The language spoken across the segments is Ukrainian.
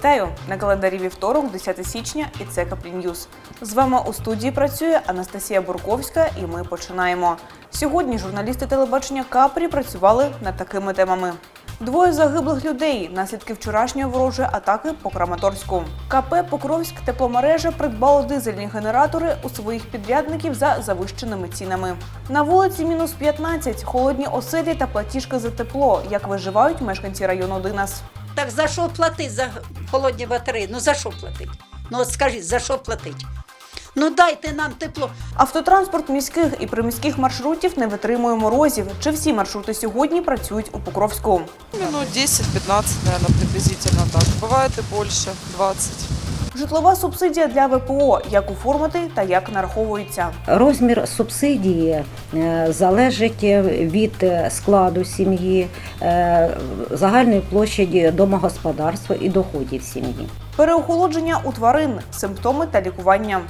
Вітаю на календарі вівторок, 10 січня, і це Ньюз. З вами у студії працює Анастасія Бурковська, і ми починаємо. Сьогодні журналісти телебачення Капрі працювали над такими темами. Двоє загиблих людей наслідки вчорашньої ворожої атаки по Краматорську. КП Покровськ тепломережа придбало дизельні генератори у своїх підрядників за завищеними цінами. На вулиці мінус 15, холодні оселі та платіжки за тепло. Як виживають мешканці району Динас. Так за що платить за холодні батареї? Ну за що платить? Ну от скажіть, за що платить? Ну дайте нам тепло. Автотранспорт міських і приміських маршрутів не витримує морозів. Чи всі маршрути сьогодні працюють у Покровському? Минут 10-15, наверное, приблизительно так. Буває и больше, 20. Житлова субсидія для ВПО. Як оформити та як нараховується? Розмір субсидії е, залежить від е, складу сім'ї, е, загальної площаді домогосподарства і доходів сім'ї. Переохолодження у тварин, симптоми та лікування.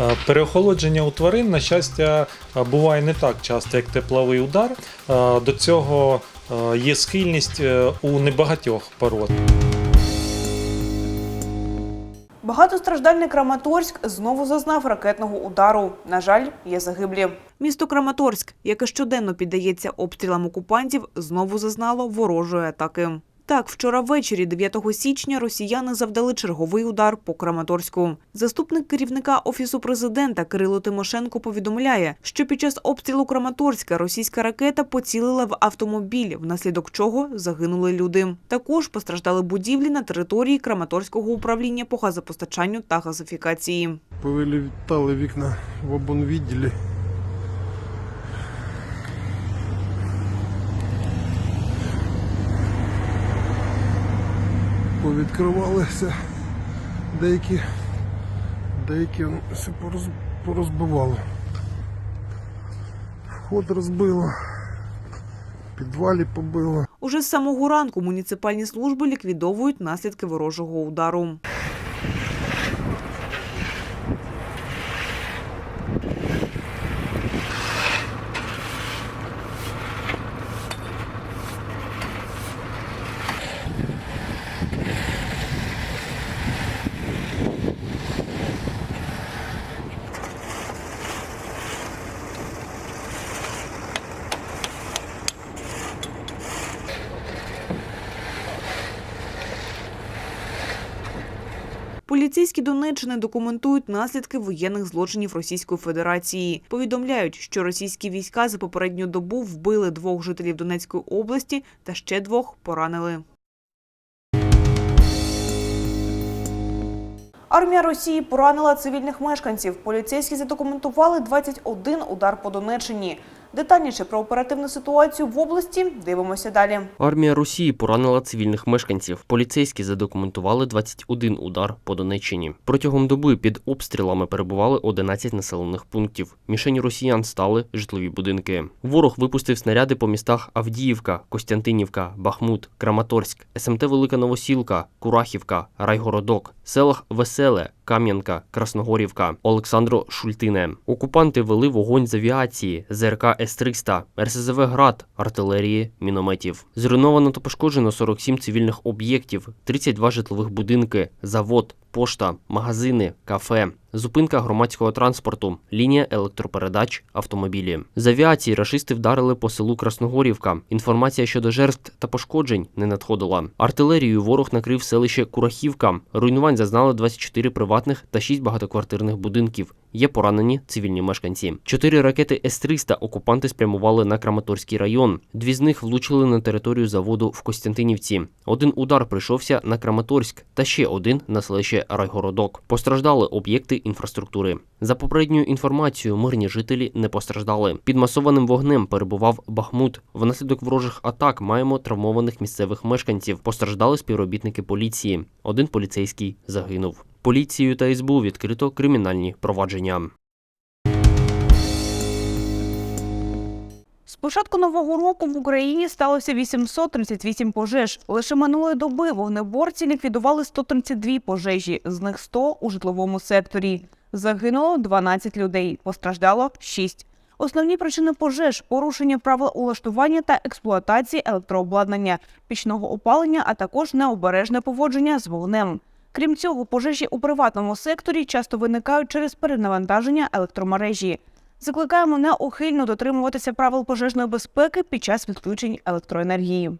Е, Переохолодження у тварин, на щастя, е, буває не так часто, як тепловий удар. Е, До цього е, є схильність е, у небагатьох пород. Багатостраждальний Краматорськ знову зазнав ракетного удару. На жаль, є загиблі. Місто Краматорськ, яке щоденно піддається обстрілам окупантів, знову зазнало ворожої атаки. Так, вчора ввечері, 9 січня, росіяни завдали черговий удар по Краматорську. Заступник керівника офісу президента Кирило Тимошенко повідомляє, що під час обстрілу Краматорська російська ракета поцілила в автомобіль, внаслідок чого загинули люди. Також постраждали будівлі на території Краматорського управління по газопостачанню та газифікації. Повилітали вікна в обонвідділі. Повідкривалися деякі, деякі все пороз, порозбивало. Вход розбило, підвалі побило. Уже з самого ранку муніципальні служби ліквідовують наслідки ворожого удару. Поліцейські Донеччини документують наслідки воєнних злочинів Російської Федерації. Повідомляють, що російські війська за попередню добу вбили двох жителів Донецької області та ще двох поранили. Армія Росії поранила цивільних мешканців. Поліцейські задокументували 21 удар по Донеччині. Детальніше про оперативну ситуацію в області дивимося далі. Армія Росії поранила цивільних мешканців. Поліцейські задокументували 21 удар по Донеччині. Протягом доби під обстрілами перебували 11 населених пунктів. Мішені росіян стали житлові будинки. Ворог випустив снаряди по містах Авдіївка, Костянтинівка, Бахмут, Краматорськ, СМТ Велика Новосілка, Курахівка, Райгородок, селах Веселе, Кам'янка, Красногорівка, Олександро Шультине. Окупанти вели вогонь з авіації, ЗРК С-300, РСЗВ «Град», артилерії, мінометів. Зруйновано та пошкоджено 47 цивільних об'єктів, 32 житлових будинки, завод, пошта, магазини, кафе. Зупинка громадського транспорту, лінія електропередач, автомобілі. З авіації рашисти вдарили по селу Красногорівка. Інформація щодо жертв та пошкоджень не надходила. Артилерією ворог накрив селище Курахівка. Руйнувань зазнали 24 приватних та 6 багатоквартирних будинків. Є поранені цивільні мешканці. Чотири ракети С-300 окупанти спрямували на Краматорський район. Дві з них влучили на територію заводу в Костянтинівці. Один удар прийшовся на Краматорськ та ще один на селище Райгородок. Постраждали об'єкти інфраструктури. За попередньою інформацією, мирні жителі не постраждали. Під масованим вогнем перебував Бахмут. Внаслідок ворожих атак маємо травмованих місцевих мешканців. Постраждали співробітники поліції. Один поліцейський загинув. Поліцією та СБУ відкрито кримінальні провадження. З початку нового року в Україні сталося 838 пожеж. Лише минулої доби вогнеборці ліквідували 132 пожежі, з них 100 у житловому секторі. Загинуло 12 людей, постраждало 6. Основні причини пожеж – порушення правил улаштування та експлуатації електрообладнання, пічного опалення, а також необережне поводження з вогнем. Крім цього, пожежі у приватному секторі часто виникають через перенавантаження електромережі. Закликаємо неухильно дотримуватися правил пожежної безпеки під час відключень електроенергії.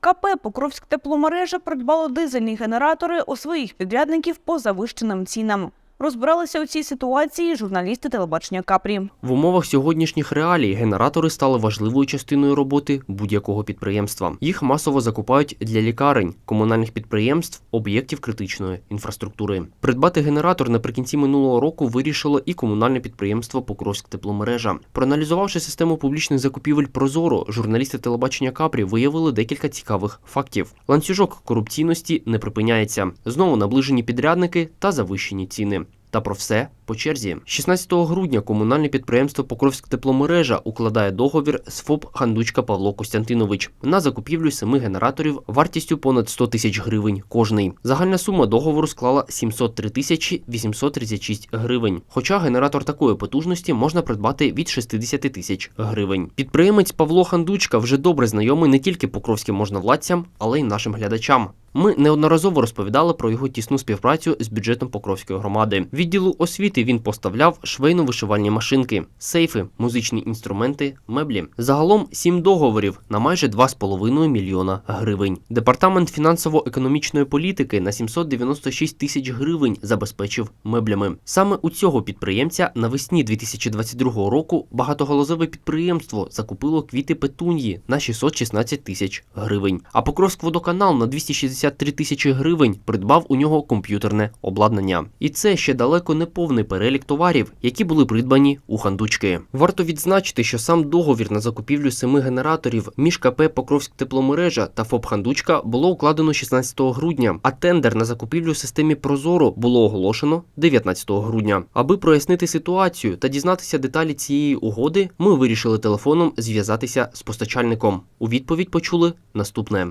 КП Покровськ тепломережа придбало дизельні генератори у своїх підрядників по завищеним цінам. Розбиралися у цій ситуації журналісти телебачення Капрі. В умовах сьогоднішніх реалій генератори стали важливою частиною роботи будь-якого підприємства. Їх масово закупають для лікарень, комунальних підприємств, об'єктів критичної інфраструктури. Придбати генератор наприкінці минулого року вирішило і комунальне підприємство Покровськ тепломережа. Проаналізувавши систему публічних закупівель Прозоро, журналісти телебачення Капрі виявили декілька цікавих фактів. Ланцюжок корупційності не припиняється. Знову наближені підрядники та завищені ціни. Та про все по черзі. 16 грудня комунальне підприємство Покровськ тепломережа укладає договір з ФОП Хандучка Павло Костянтинович на закупівлю семи генераторів вартістю понад 100 тисяч гривень кожний. Загальна сума договору склала 703 тисячі 836 гривень. Хоча генератор такої потужності можна придбати від 60 тисяч гривень. Підприємець Павло Хандучка вже добре знайомий не тільки покровським можновладцям, але й нашим глядачам. Ми неодноразово розповідали про його тісну співпрацю з бюджетом Покровської громади. Відділу освіти він поставляв швейно-вишивальні машинки, сейфи, музичні інструменти, меблі. Загалом сім договорів на майже 2,5 мільйона гривень. Департамент фінансово-економічної політики на 796 тисяч гривень забезпечив меблями. Саме у цього підприємця навесні 2022 року багатоголозове підприємство закупило квіти петуньї на 616 тисяч гривень. А Покровськводоканал на 263 тисячі гривень придбав у нього комп'ютерне обладнання. І це ще далеко не повний перелік товарів, які були придбані у хандучки. Варто відзначити, що сам договір на закупівлю семи генераторів між КП Покровськ тепломережа та ФОП Хандучка було укладено 16 грудня, а тендер на закупівлю системі Прозоро було оголошено 19 грудня. Аби прояснити ситуацію та дізнатися деталі цієї угоди, ми вирішили телефоном зв'язатися з постачальником. У відповідь почули наступне.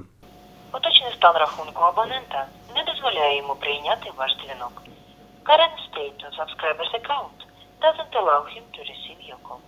Поточний стан рахунку абонента не дозволяє йому прийняти ваш дзвінок. Current state of subscriber's account doesn't allow him to receive your call.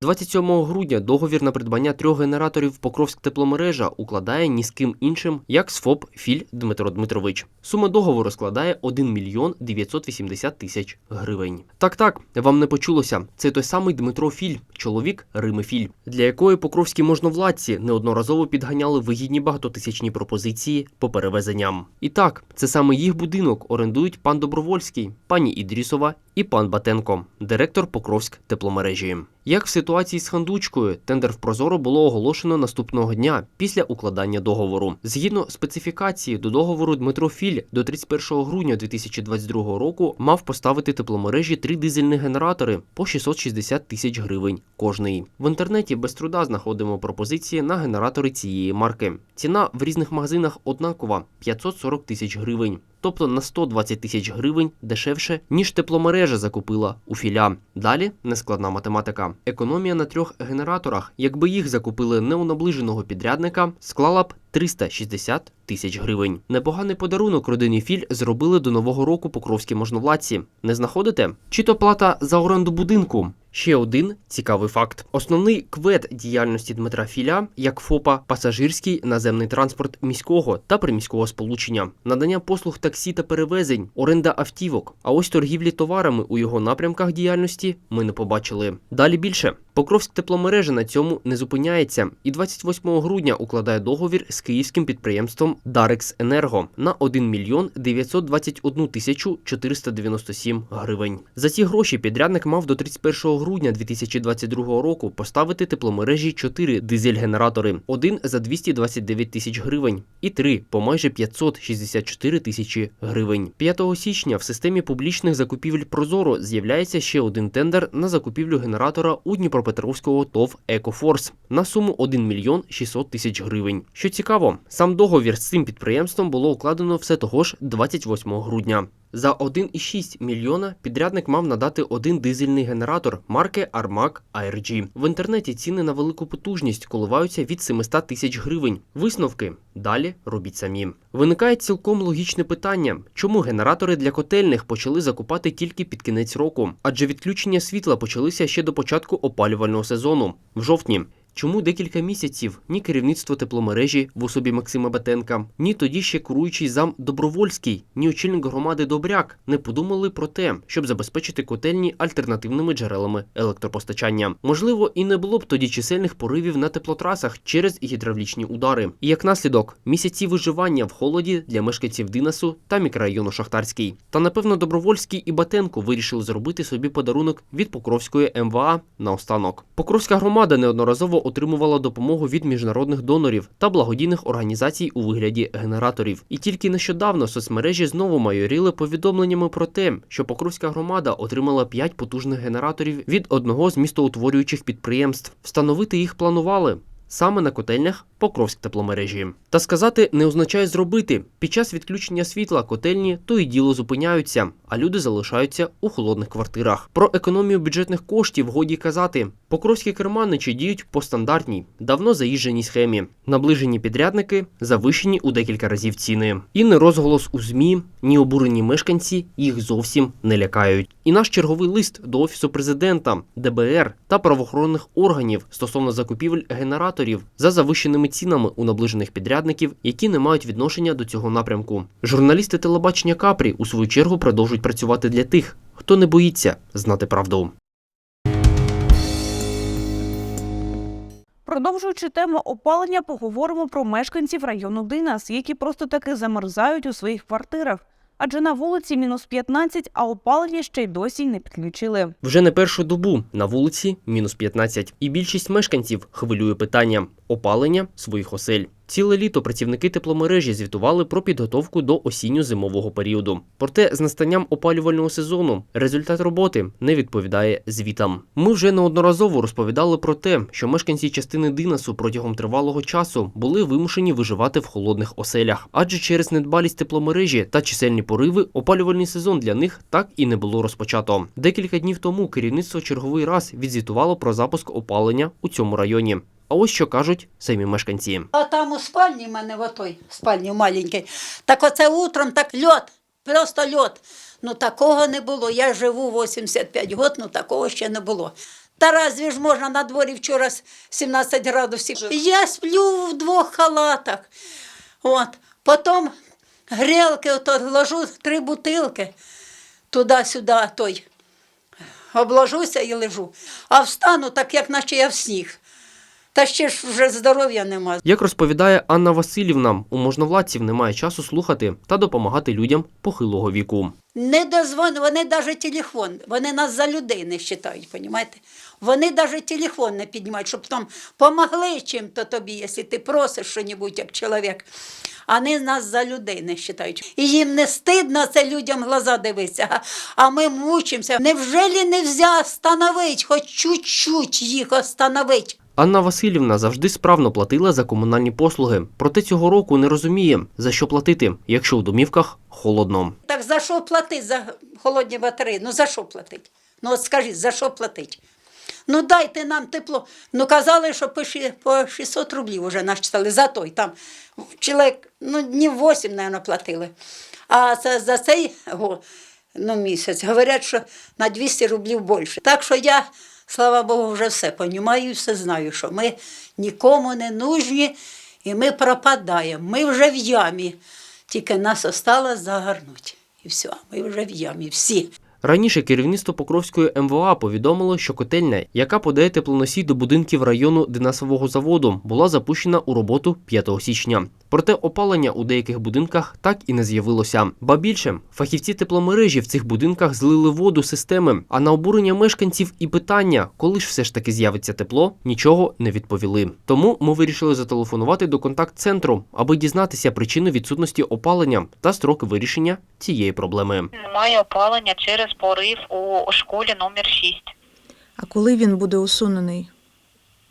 27 грудня договір на придбання трьох генераторів Покровськ тепломережа укладає ні з ким іншим, як з ФОП Філь Дмитро Дмитрович. Сума договору складає 1 мільйон 980 тисяч гривень. Так, так, вам не почулося. Це той самий Дмитро Філь, чоловік Рими Філь, для якої покровські можновладці неодноразово підганяли вигідні багатотисячні пропозиції по перевезенням. І так, це саме їх будинок орендують пан Добровольський, пані Ідрісова і пан Батенко, директор Покровськ тепломережі. Як в ситуації з хандучкою, тендер в Прозоро було оголошено наступного дня після укладання договору. Згідно специфікації до договору Дмитро Філь до 31 грудня 2022 року мав поставити тепломережі три дизельні генератори по 660 тисяч гривень кожний. В інтернеті без труда знаходимо пропозиції на генератори цієї марки. Ціна в різних магазинах однакова 540 тисяч гривень. Тобто на 120 тисяч гривень дешевше, ніж тепломережа закупила у філя. Далі нескладна математика. Економія на трьох генераторах, якби їх закупили не у наближеного підрядника, склала б 360 тисяч гривень. Непоганий подарунок родині Філь зробили до нового року покровські можновладці. Не знаходите? Чи то плата за оренду будинку? Ще один цікавий факт: основний квет діяльності Дмитра Філя як ФОПа пасажирський наземний транспорт міського та приміського сполучення, надання послуг таксі та перевезень, оренда автівок. А ось торгівлі товарами у його напрямках діяльності ми не побачили. Далі більше. Покровськ тепломережа на цьому не зупиняється і 28 грудня укладає договір з київським підприємством Дарекс Енерго на 1 мільйон 921 тисячу 497 гривень. За ці гроші підрядник мав до 31 грудня 2022 року поставити тепломережі 4 дизель-генератори, один за 229 тисяч гривень і три по майже 564 тисячі гривень. 5 січня в системі публічних закупівель Прозоро з'являється ще один тендер на закупівлю генератора у Дніпропетровського ТОВ Екофорс на суму 1 мільйон 600 тисяч гривень. Що цікаво, сам договір з цим підприємством було укладено все того ж 28 грудня. За 1,6 мільйона підрядник мав надати один дизельний генератор марки Armac ARG. В інтернеті ціни на велику потужність коливаються від 700 тисяч гривень. Висновки далі робіть самі. Виникає цілком логічне питання, чому генератори для котельних почали закупати тільки під кінець року, адже відключення світла почалися ще до початку опалювального сезону в жовтні. Чому декілька місяців ні керівництво тепломережі в особі Максима Батенка, ні тоді ще керуючий зам Добровольський, ні очільник громади Добряк не подумали про те, щоб забезпечити котельні альтернативними джерелами електропостачання. Можливо, і не було б тоді чисельних поривів на теплотрасах через гідравлічні удари. І як наслідок, місяці виживання в холоді для мешканців Динасу та мікрорайону Шахтарський. Та напевно Добровольський і Батенко вирішили зробити собі подарунок від Покровської МВА наостанок. Покровська громада неодноразово отримувала допомогу від міжнародних донорів та благодійних організацій у вигляді генераторів. І тільки нещодавно соцмережі знову майоріли повідомленнями про те, що Покровська громада отримала 5 потужних генераторів від одного з містоутворюючих підприємств. Встановити їх планували. Саме на котельнях Покровськ тепломережі. Та сказати не означає зробити. Під час відключення світла котельні то і діло зупиняються, а люди залишаються у холодних квартирах. Про економію бюджетних коштів годі казати. Покровські керманичі діють по стандартній, давно заїждженій схемі. Наближені підрядники завищені у декілька разів ціни. І не розголос у ЗМІ, ні обурені мешканці їх зовсім не лякають. І наш черговий лист до офісу президента, ДБР та правоохоронних органів стосовно закупівель генераторів за завищеними цінами у наближених підрядників, які не мають відношення до цього напрямку. Журналісти телебачення Капрі у свою чергу продовжують працювати для тих, хто не боїться знати правду. Продовжуючи тему опалення, поговоримо про мешканців району Динас, які просто таки замерзають у своїх квартирах. Адже на вулиці мінус 15, а опалення ще й досі не підключили. Вже не першу добу на вулиці мінус 15. І більшість мешканців хвилює питання опалення своїх осель. Ціле літо працівники тепломережі звітували про підготовку до осінньо-зимового періоду. Проте з настанням опалювального сезону результат роботи не відповідає звітам. Ми вже неодноразово розповідали про те, що мешканці частини Динасу протягом тривалого часу були вимушені виживати в холодних оселях, адже через недбалість тепломережі та чисельні пориви опалювальний сезон для них так і не було розпочато. Декілька днів тому керівництво черговий раз відзвітувало про запуск опалення у цьому районі. А ось що кажуть самі мешканці. А там у спальні в мене в отой, в спальні маленькій, так оце утром так льот, просто льот. Ну такого не було. Я живу 85 років, ну такого ще не було. Та разві ж можна на дворі вчора 17 градусів. Я сплю в двох халатах. От. Потім грілки ложу три бутилки туди-сюди, той. Обложуся і лежу. А встану так, як наче я в сніг. Та ще ж вже здоров'я нема. Як розповідає Анна Васильівна, у можновладців немає часу слухати та допомагати людям похилого віку. Не дозвон, вони навіть телефон, вони нас за людей не вважають, розумієте? Вони навіть телефон не піднімають, щоб там помогли чим-то тобі, якщо ти просиш щось, як чоловік. Вони нас за людей не вважають. І їм не стидно це людям в глаза дивитися. А- ми мучимося. Невже не взяв остановити, хоч чуть-чуть їх остановити? Анна Васильівна завжди справно платила за комунальні послуги, проте цього року не розуміє, за що платити, якщо у домівках холодно. Так за що платить за холодні батареї? Ну за що платить? Ну от скажіть, за що платить? Ну дайте нам тепло. Ну казали, що по 600 рублів вже нас читали за той. Там чоловік, ну днів 8, мабуть, платили. А це, за цей ну, місяць говорять, що на 200 рублів більше. Так що я, слава Богу, вже все розумію, все знаю, що ми нікому не нужні і ми пропадаємо. Ми вже в ямі. Тільки нас осталось загорнути. І все, ми вже в ямі всі. Раніше керівництво Покровської МВА повідомило, що котельня, яка подає теплоносій до будинків району Динасового заводу, була запущена у роботу 5 січня. Проте опалення у деяких будинках так і не з'явилося. Ба більше, фахівці тепломережі в цих будинках злили воду системи, а на обурення мешканців і питання, коли ж все ж таки з'явиться тепло, нічого не відповіли. Тому ми вирішили зателефонувати до контакт-центру, аби дізнатися причину відсутності опалення та строки вирішення цієї проблеми. Немає опалення через порив у школі номер 6. А коли він буде усунений?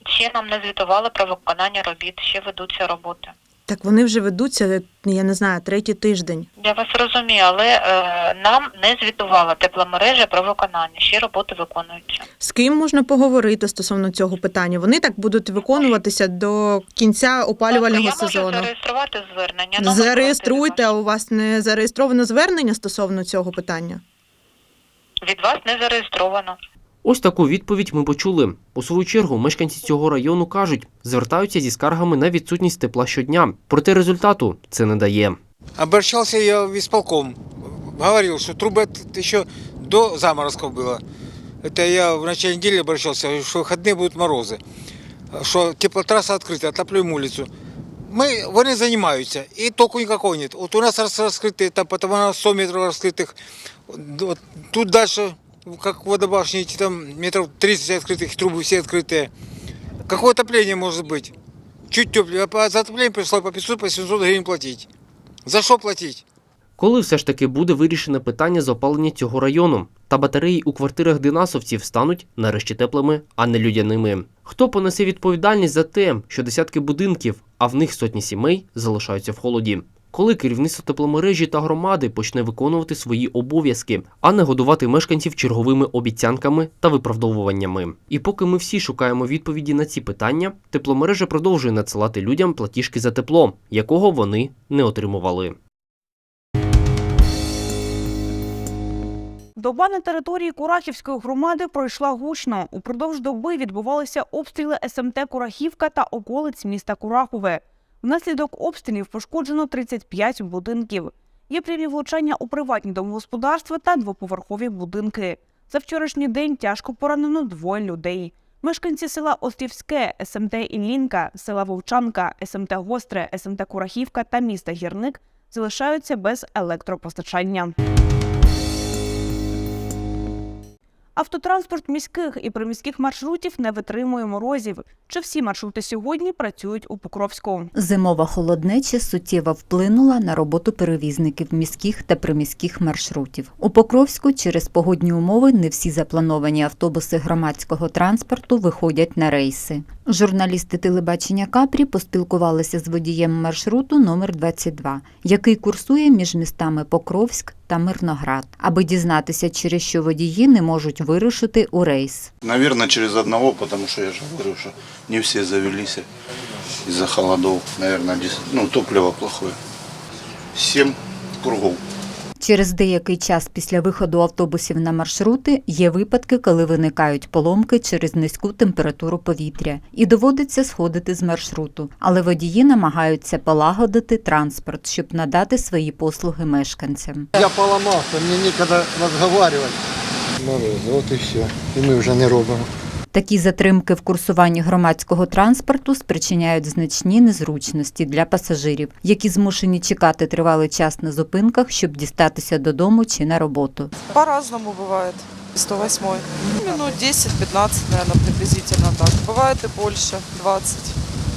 Ще нам не звітували про виконання робіт, ще ведуться роботи. Так вони вже ведуться, я не знаю, третій тиждень. Я вас розумію, але е, нам не звітувала тепломережа про виконання, ще роботи виконуються. З ким можна поговорити стосовно цього питання? Вони так будуть виконуватися до кінця опалювального я сезону. можу зареєструвати звернення. номер Зареєструйте, а у вас не зареєстровано звернення стосовно цього питання? ваш. Від вас не зареєстровано. Ось таку відповідь ми почули. У свою чергу мешканці цього району кажуть, звертаються зі скаргами на відсутність тепла щодня. Проте результату це не дає. Обращался я в исполком. Говорил, что трубы это еще до заморозков было. Это я в начале недели обращался, что выходные будут морозы. Что теплотрасса открыта, отапливаем улицу. Мы, вони занимаются, и толку никакого нет. Вот у нас раз раскрытые, там потом у нас 100 метров раскрытых. Вот тут дальше, как водобашни, эти там метров 30 открытых, трубы все открытые. Какое отопление может быть? Чуть теплее. А за отопление пришло по 500, по 700 гривен платить. За що платить? Коли все ж таки буде вирішене питання з опалення цього району, та батареї у квартирах динасовців стануть нарешті теплими, а не людяними. Хто понесе відповідальність за те, що десятки будинків, а в них сотні сімей, залишаються в холоді? Коли керівництво тепломережі та громади почне виконувати свої обов'язки, а не годувати мешканців черговими обіцянками та виправдовуваннями. І поки ми всі шукаємо відповіді на ці питання, тепломережа продовжує надсилати людям платіжки за тепло, якого вони не отримували. Доба на території Курахівської громади пройшла гучно. Упродовж доби відбувалися обстріли СМТ Курахівка та околиць міста Курахове. Внаслідок обстрілів пошкоджено 35 будинків. Є прямі влучання у приватні домогосподарства та двоповерхові будинки. За вчорашній день тяжко поранено двоє людей. Мешканці села Острівське, СМТ Іллінка, села Вовчанка, СМТ Гостре, СМТ Курахівка та міста Гірник залишаються без електропостачання. Автотранспорт міських і приміських маршрутів не витримує морозів. Чи всі маршрути сьогодні працюють у Покровську? Зимова холоднеча суттєво вплинула на роботу перевізників міських та приміських маршрутів. У Покровську через погодні умови не всі заплановані автобуси громадського транспорту виходять на рейси. Журналісти телебачення Капрі поспілкувалися з водієм маршруту номер 22, який курсує між містами Покровськ та Мирноград, аби дізнатися, через що водії не можуть вирушити у рейс. Наверное, через одного, потому что я же говорю, что не все завелись из-за холодов. Наверное, дес- ну, топливо плохое. Семь кругов. Через деякий час після виходу автобусів на маршрути є випадки, коли виникають поломки через низьку температуру повітря і доводиться сходити з маршруту. Але водії намагаються полагодити транспорт, щоб надати свої послуги мешканцям. Я поламався, мені ніколи розговорювати. Морози, от і все. І ми вже не робимо. Такі затримки в курсуванні громадського транспорту спричиняють значні незручності для пасажирів, які змушені чекати тривалий час на зупинках, щоб дістатися додому чи на роботу. По-разному бывает. 108 Минут 10-15, наверное, приблизительно так. Бывает и больше, 20.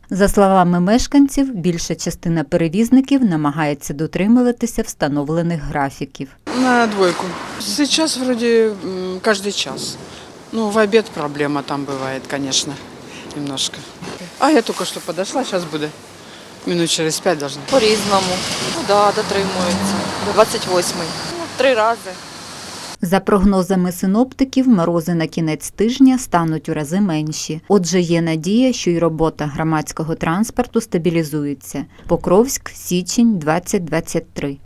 За словами мешканців, більша частина перевізників намагається дотримуватися встановлених графіків. На двойку. Сейчас вроде м, каждый час. Ну, в обед проблема там бывает, конечно, немножко. А я только что подошла, сейчас буду. Минут через пять должна. По-різному. Ну да, дотримуються. До 28-й. Ну, три рази. За прогнозами синоптиків, морози на кінець тижня стануть у рази менші. Отже, є надія, що й робота громадського транспорту стабілізується. Покровськ, січень, 2023.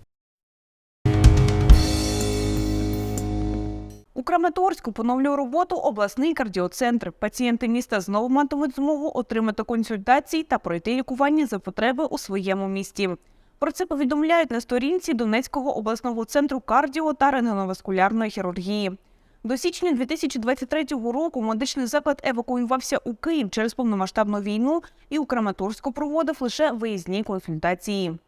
У Краматорську поновлює роботу обласний кардіоцентр. Пацієнти міста знову матимуть змогу отримати консультації та пройти лікування за потреби у своєму місті. Про це повідомляють на сторінці Донецького обласного центру кардіо та рентгеноваскулярної хірургії. До січня 2023 року медичний заклад евакуювався у Київ через повномасштабну війну і у Краматорську проводив лише виїзні консультації.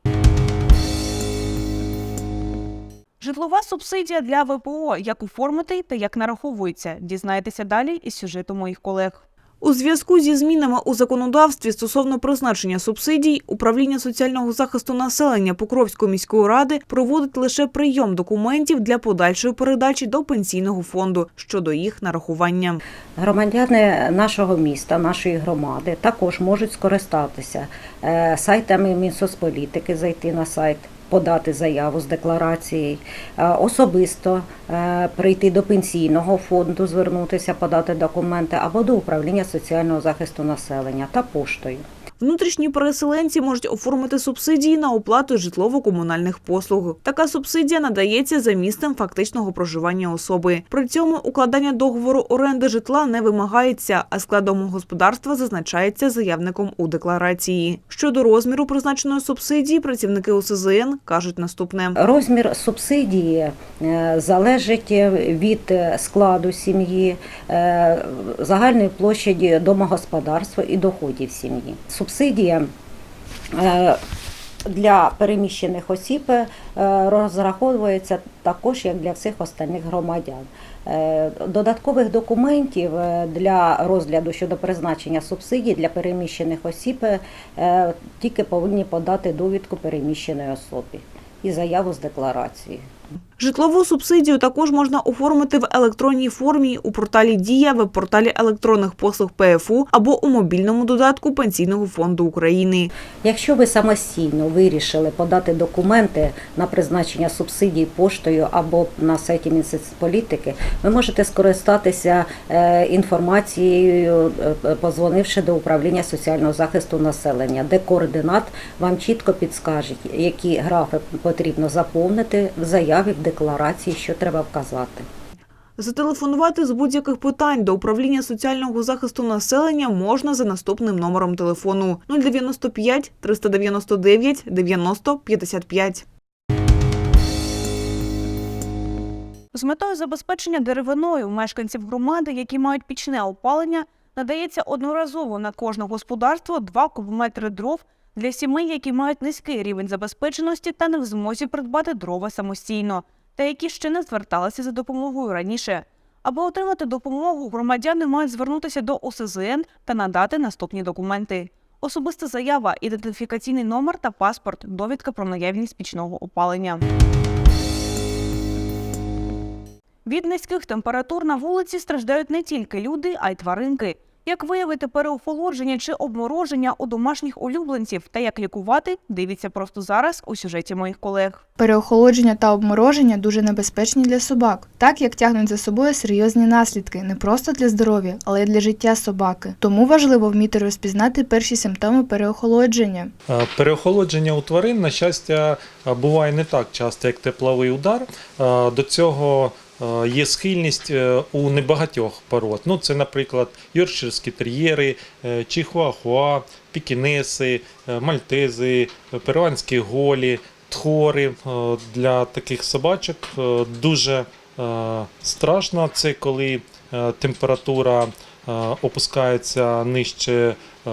Житлова субсидія для ВПО. Як оформити та як нараховується? Дізнаєтеся далі із сюжету моїх колег. У зв'язку зі змінами у законодавстві стосовно призначення субсидій, управління соціального захисту населення Покровської міської ради проводить лише прийом документів для подальшої передачі до пенсійного фонду щодо їх нарахування. Громадяни нашого міста, нашої громади також можуть скористатися е, сайтами Мінсоцполітики, зайти на сайт, подати заяву з декларацією, е, особисто е, прийти до пенсійного фонду, звернутися, подати документи або до управління соціального захисту населення та поштою. Внутрішні переселенці можуть оформити субсидії на оплату житлово-комунальних послуг. Така субсидія надається за місцем фактичного проживання особи. При цьому укладання договору оренди житла не вимагається, а склад домогосподарства зазначається заявником у декларації. Щодо розміру призначеної субсидії, працівники УСЗН кажуть наступне. Розмір субсидії е, залежить від складу сім'ї, е, загальної площаді домогосподарства і доходів сім'ї. Субсидія е, для переміщених осіб е, розраховується також як для всіх остальних громадян. Е, Додаткових документів для розгляду щодо призначення субсидій для переміщених осіб тільки повинні подати довідку переміщеної особи і заяву з декларації. Житлову субсидію також можна оформити в електронній формі у порталі Дія, веб-порталі електронних послуг ПФУ або у мобільному додатку Пенсійного фонду України. Якщо ви самостійно вирішили подати документи на призначення субсидій поштою або на сайті Мінсоцполітики, ви можете скористатися е, інформацією, е, позвонивши до управління соціального захисту населення, де координат вам чітко підскажуть, які графи потрібно заповнити в заяві в декларації, що треба вказати. Зателефонувати з будь-яких питань до управління соціального захисту населення можна за наступним номером телефону 095 399 90 55. З метою забезпечення деревиною мешканців громади, які мають пічне опалення, надається одноразово на кожне господарство 2 кубометри дров для сімей, які мають низький рівень забезпеченості та не в змозі придбати дрова самостійно, та які ще не зверталися за допомогою раніше. Аби отримати допомогу, громадяни мають звернутися до ОСЗН та надати наступні документи: особиста заява, ідентифікаційний номер та паспорт, довідка про наявність пічного опалення. Від низьких температур на вулиці страждають не тільки люди, а й тваринки. Як виявити переохолодження чи обмороження у домашніх улюбленців та як лікувати, дивіться просто зараз у сюжеті моїх колег. Переохолодження та обмороження дуже небезпечні для собак, так як тягнуть за собою серйозні наслідки не просто для здоров'я, але й для життя собаки. Тому важливо вміти розпізнати перші симптоми переохолодження. Е, Переохолодження у тварин, на щастя, е, буває не так часто, як тепловий удар. Е, До цього є схильність е, у небагатьох пород. Ну, це, наприклад, йоркширські тер'єри, е, чихуахуа, пікінеси, е, мальтези, е, перуанські голі, тхори. Е, Для таких собачок е, дуже е, страшно. Це коли е, температура е, опускається нижче е,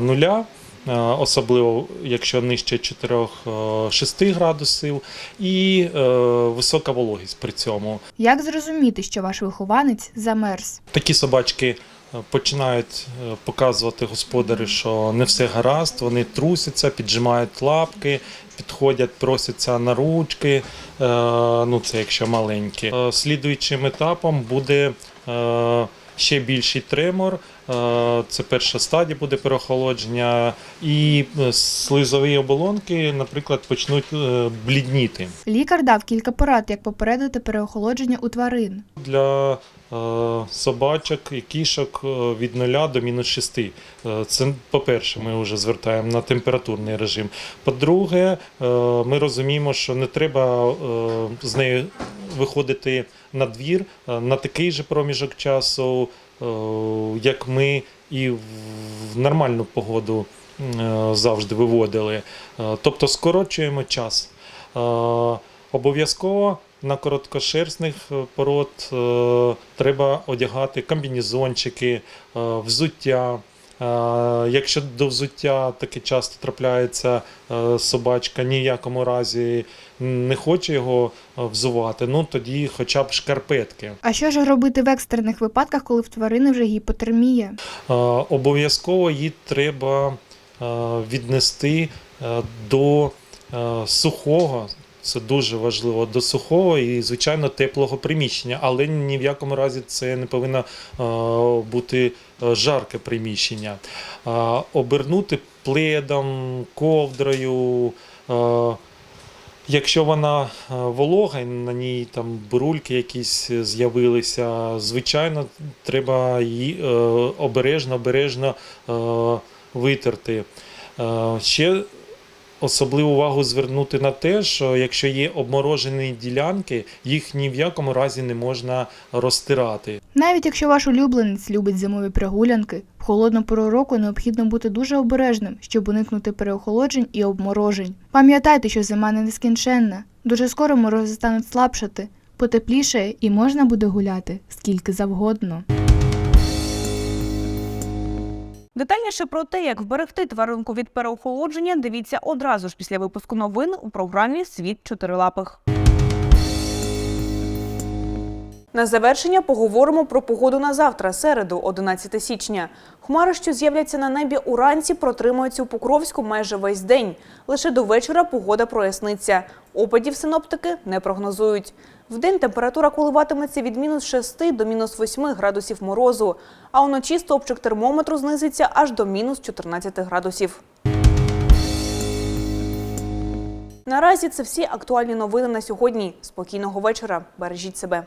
нуля. Е, Особливо якщо нижче 4-6 градусів, і е, висока вологість при цьому. Як зрозуміти, що ваш вихованець замерз? Такі собачки е, починають е, показувати господарю, що не все гаразд, вони трусяться, піджимають лапки, підходять, просяться на ручки. е, Ну, це якщо маленькі. Е, Слідуючим етапом буде е, ще більший тремор. Е, Це перша стадія буде переохолодження, і е, слизові оболонки, наприклад, почнуть е, блідніти. Лікар дав кілька порад, як попередити переохолодження у тварин. для собачок і кішок від 0 до мінус 6. Е, Це, по-перше, ми вже звертаємо на температурний режим. По-друге, ми розуміємо, що не треба з нею виходити на двір на такий же проміжок часу, як ми і в нормальну погоду е, завжди виводили. Е, Тобто скорочуємо час. Е, Обов'язково на короткошерстних е, пород е, треба одягати комбінезончики, е, взуття. Е, Якщо до взуття таке часто трапляється е, собачка, ні в якому разі не хоче його е, взувати, ну тоді хоча б шкарпетки. А що ж робити в екстрених випадках, коли в тварини вже гіпотермія? Обов'язково її треба віднести до сухого. Це дуже важливо до сухого і, звичайно, теплого приміщення, але ні в якому разі це не повинно е, бути е, жарке приміщення. Е, Обернути пледом, ковдрою. Якщо вона волога, і на ній там бурульки якісь з'явилися, звичайно, треба її обережно, обережно витерти. Ще особливу увагу звернути на те, що якщо є обморожені ділянки, їх ні в якому разі не можна розтирати. Навіть якщо ваш улюбленець любить зимові прогулянки, в холодну пору року необхідно бути дуже обережним, щоб уникнути переохолоджень і обморожень. Пам'ятайте, що зима не нескінченна. Дуже скоро морози стануть слабшати, потеплішає і можна буде гуляти скільки завгодно. Детальніше про те, як вберегти тваринку від переохолодження, дивіться одразу ж після випуску новин у програмі Світ чотирилапих. На завершення поговоримо про погоду на завтра, середу, 11 січня. Хмари, що з'являться на небі уранці, протримуються у Покровську майже весь день. Лише до вечора погода проясниться. Опадів синоптики не прогнозують. Вдень температура коливатиметься від мінус 6 до мінус 8 градусів морозу, а уночі стопчик термометру знизиться аж до мінус 14 градусів. Наразі це всі актуальні новини на сьогодні. Спокійного вечора. Бережіть себе.